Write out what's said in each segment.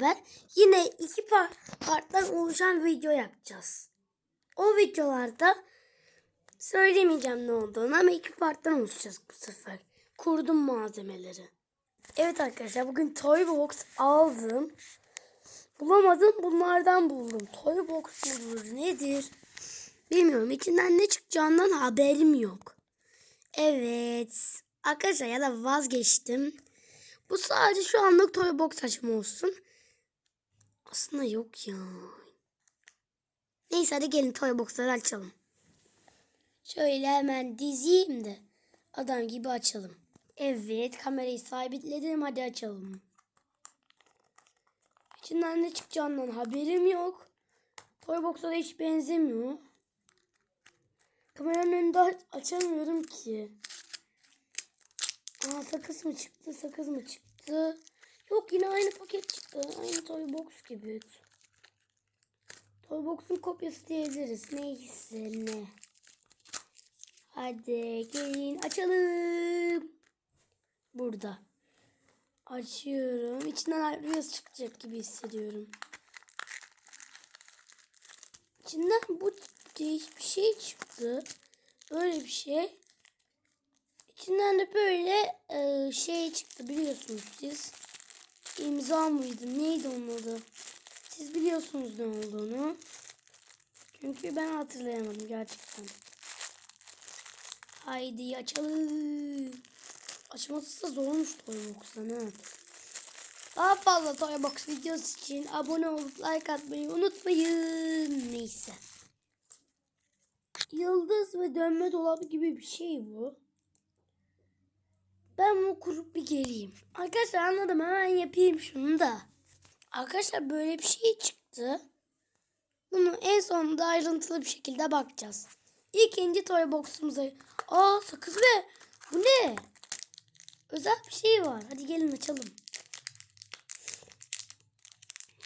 beraber yine iki par parttan oluşan video yapacağız. O videolarda söylemeyeceğim ne olduğunu ama iki parttan oluşacağız bu sefer. Kurdum malzemeleri. Evet arkadaşlar bugün Toy Box aldım. Bulamadım bunlardan buldum. Toy Box bulur nedir? Bilmiyorum içinden ne çıkacağından haberim yok. Evet. Arkadaşlar ya da vazgeçtim. Bu sadece şu anlık Toy Box açma olsun. Aslında yok ya. Neyse hadi gelin Toy Box'ları açalım. Şöyle hemen dizeyim de adam gibi açalım. Evet kamerayı sabitledim hadi açalım. İçinden ne çıkacağından haberim yok. Toy Box'a da hiç benzemiyor. Kameranın önünde aç- açamıyorum ki. Aa sakız mı çıktı sakız mı çıktı. Yok yine aynı paket çıktı. Aynı Toy Box gibi. Toy kopyası diyebiliriz. Neyse ne. Hadi gelin açalım. Burada. Açıyorum. İçinden Reels çıkacak gibi hissediyorum. İçinden bu değişik bir şey çıktı. Böyle bir şey. İçinden de böyle e, şey çıktı biliyorsunuz siz. İmza mıydı? Neydi onun adı? Siz biliyorsunuz ne olduğunu. Çünkü ben hatırlayamadım gerçekten. Haydi açalım. Açması da zormuş Toybox'tan ha. Daha fazla Toybox videosu için abone olup like atmayı unutmayın. Neyse. Yıldız ve dönme dolabı gibi bir şey bu. Ben bunu kurup bir geleyim. Arkadaşlar anladım hemen yapayım şunu da. Arkadaşlar böyle bir şey çıktı. Bunu en sonunda ayrıntılı bir şekilde bakacağız. İkinci toy box'umuza. Aa sakız ve bu ne? Özel bir şey var. Hadi gelin açalım.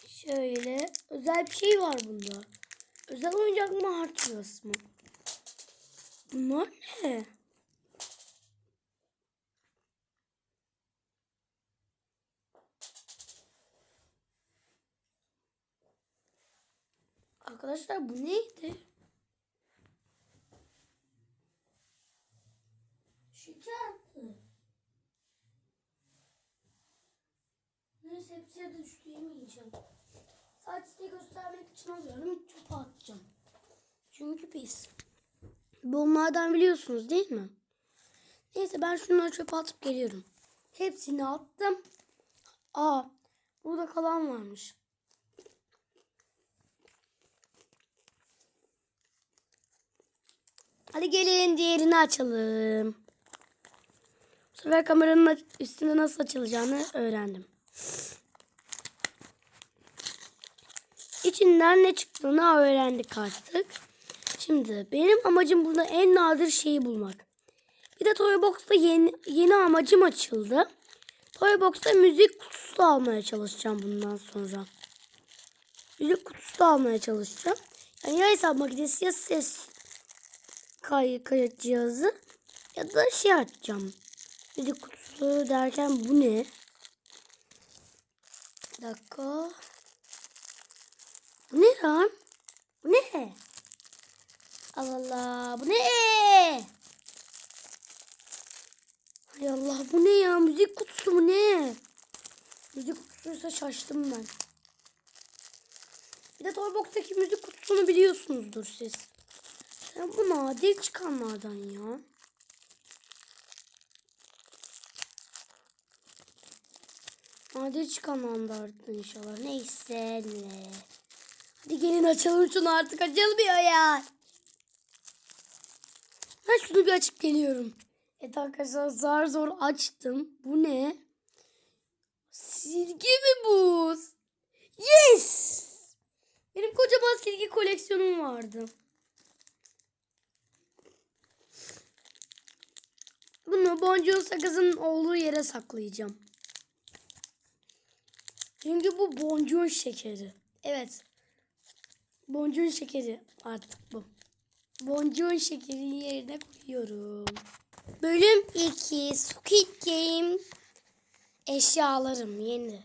Şöyle özel bir şey var bunda. Özel oyuncak mı Wheels mı? Bunlar ne? Arkadaşlar bu neydi? Şekerdi. Neyse hepsine de düştü yemeyeceğim. Sadece göstermek için alıyorum. Çöpe atacağım. Çünkü pis. Bunlardan biliyorsunuz değil mi? Neyse ben şunları çöpe atıp geliyorum. Hepsini attım. Aa burada kalan varmış. Hadi gelin diğerini açalım. Bu sefer kameranın üstünde nasıl açılacağını öğrendim. İçinden ne çıktığını öğrendik artık. Şimdi benim amacım burada en nadir şeyi bulmak. Bir de Toybox'ta yeni, yeni amacım açıldı. Toybox'ta müzik kutusu da almaya çalışacağım bundan sonra. Müzik kutusu da almaya çalışacağım. Yani ya hesap makinesi ya ses kay kayıt cihazı ya da şey açacağım. Müzik kutusu derken bu ne? Bir dakika. Bu ne lan? Bu ne? Allah Allah bu ne? Hay Allah bu ne ya? Müzik kutusu mu ne? Müzik kutusuysa şaştım ben. Bir de Toybox'taki müzik kutusunu biliyorsunuzdur siz. Ya bu nadir çıkanlardan ya. Nadir çıkanlardan inşallah. Neyse ne. Hadi gelin açalım şunu artık açılmıyor ya. Ben şunu bir açıp geliyorum. Evet arkadaşlar zar zor açtım. Bu ne? Silgi mi bu? Yes! Benim kocaman silgi koleksiyonum vardı. Bunu boncuğun sakızın olduğu yere saklayacağım. Çünkü bu boncuğun şekeri. Evet. Boncuğun şekeri artık bu. Boncuğun şekerini yerine koyuyorum. Bölüm 2 Squid Game eşyalarım yeni.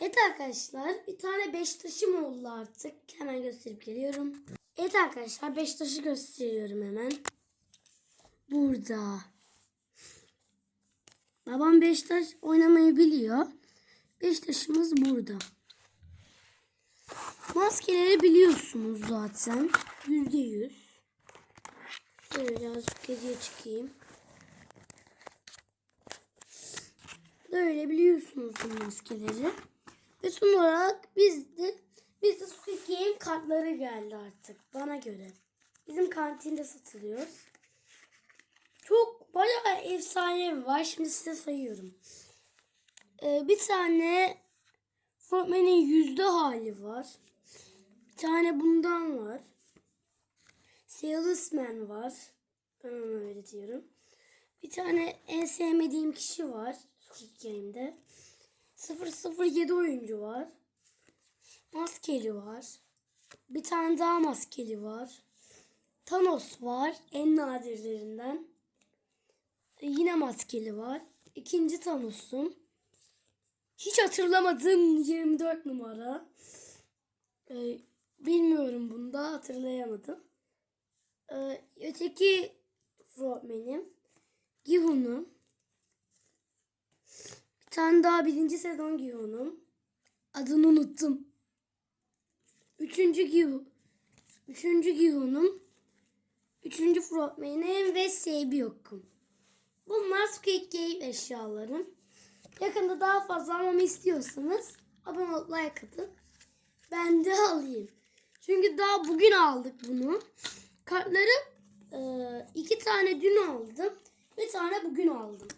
Evet arkadaşlar bir tane beş taşım oldu artık. Hemen gösterip geliyorum. Evet arkadaşlar beş taşı gösteriyorum hemen. Burada. Babam beş taş oynamayı biliyor. Beş taşımız burada. Maskeleri biliyorsunuz zaten. Yüzde yüz. Şöyle birazcık geriye çıkayım. Böyle biliyorsunuz bu maskeleri. Ve son olarak bizde bizde Squid Game kartları geldi artık bana göre. Bizim kantinde satılıyor. Çok bayağı efsane var. Şimdi size sayıyorum. Ee, bir tane Frogman'in yüzde hali var. Bir tane bundan var. Salesman var. Ben ona öyle diyorum. Bir tane en sevmediğim kişi var Squid Game'de. 007 oyuncu var. Maskeli var. Bir tane daha maskeli var. Thanos var. En nadirlerinden. Yine maskeli var. İkinci Thanos'um. Hiç hatırlamadığım 24 numara. E, bilmiyorum bunda hatırlayamadım. E, öteki Frogman'im. Gihun'um. Bir tane daha birinci sezon Gihun'um. Adını unuttum. Üçüncü Gihu. Üçüncü Gihun'um. Üçüncü Frogman'im ve Sebiyokum. Bunlar Squid Game eşyalarım. Yakında daha fazla almamı istiyorsanız abone olup like atın. Ben de alayım. Çünkü daha bugün aldık bunu. Kartları e, iki tane dün aldım. Bir tane bugün aldım.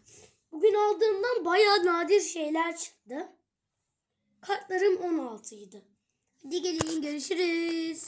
Bugün aldığımdan bayağı nadir şeyler çıktı. Kartlarım 16 idi. Hadi gelin görüşürüz.